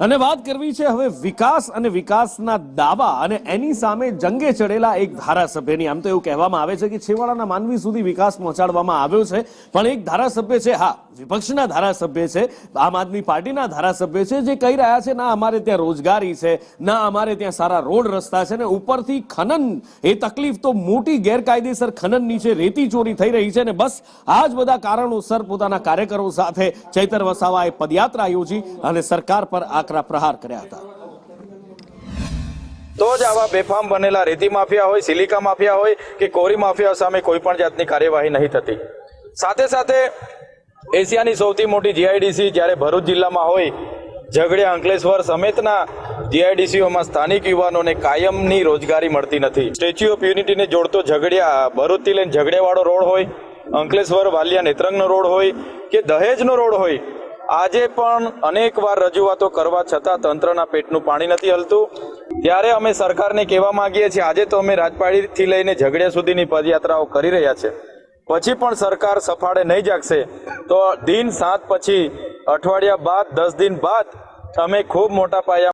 અને વાત કરવી છે હવે વિકાસ અને વિકાસના દાવા અને એની સામે જંગે ચડેલા એક ધારાસભ્યની. આમ તો એવું કહેવામાં આવે છે કે છેવાડાના માનવી સુધી વિકાસ પહોંચાડવામાં આવ્યો છે, પણ એક ધારાસભ્ય છે, હા, વિપક્ષના ધારાસભ્ય છે, આમ આદમી પાર્ટીના ધારાસભ્ય છે, જે કહી રહ્યા છે, ના, અમારે ત્યાં રોજગારી છે, ના, અમારે ત્યાં સારા રોડ રસ્તા છે ને ઉપરથી ખનન. એ તકલીફ તો મોટી ગેરકાયદેસર ખનન નીચે રેતી ચોરી થઈ રહી છે ને બસ આ જ બધા કારણોસર પોતાના કાર્યકરો સાથે ચૈતર વસાવાએ પદયાત્રા યોજી અને સરકાર પર આકરા પ્રહાર કર્યા હતા. તો જ આવા બેફામ બનેલા રેતી માફિયા હોય, સિલિકા માફિયા હોય કે કોરી માફિયા સામે કોઈ પણ જાતની કાર્યવાહી નહીં થતી. સાથે સાથે એશિયાની સૌથી મોટી જીઆઈડીસી જ્યારે ભરૂચ જિલ્લામાં હોય, ઝઘડિયા અંકલેશ્વર સમેતના જીઆઈડીસીઓમાં સ્થાનિક યુવાનોને કાયમની રોજગારી મળતી નથી. સ્ટેચ્યુ ઓફ યુનિટીને જોડતો ઝઘડિયા, ભરૂચથી લઈને ઝઘડિયાવાળો રોડ હોય, અંકલેશ્વર વાલિયા નેત્રંગનો રોડ હોય કે દહેજનો રોડ હોય આજે પણ અનેકવાર રજૂઆતો કરવા છતાં તંત્રના પેટનું પાણી નથી હલતું. ત્યારે અમે સરકારને કહેવા માંગીએ છીએ, આજે તો અમે રાજપાડીથી લઈને ઝઘડિયા સુધીની પદયાત્રાઓ કરી રહ્યા છે. પછી પણ સરકાર સફાળે નહીં જાગશે. તો દિન સાત પછી, અઠવાડિયા બાદ, દસ દિન બાદ, અમે ખૂબ મોટા પાયા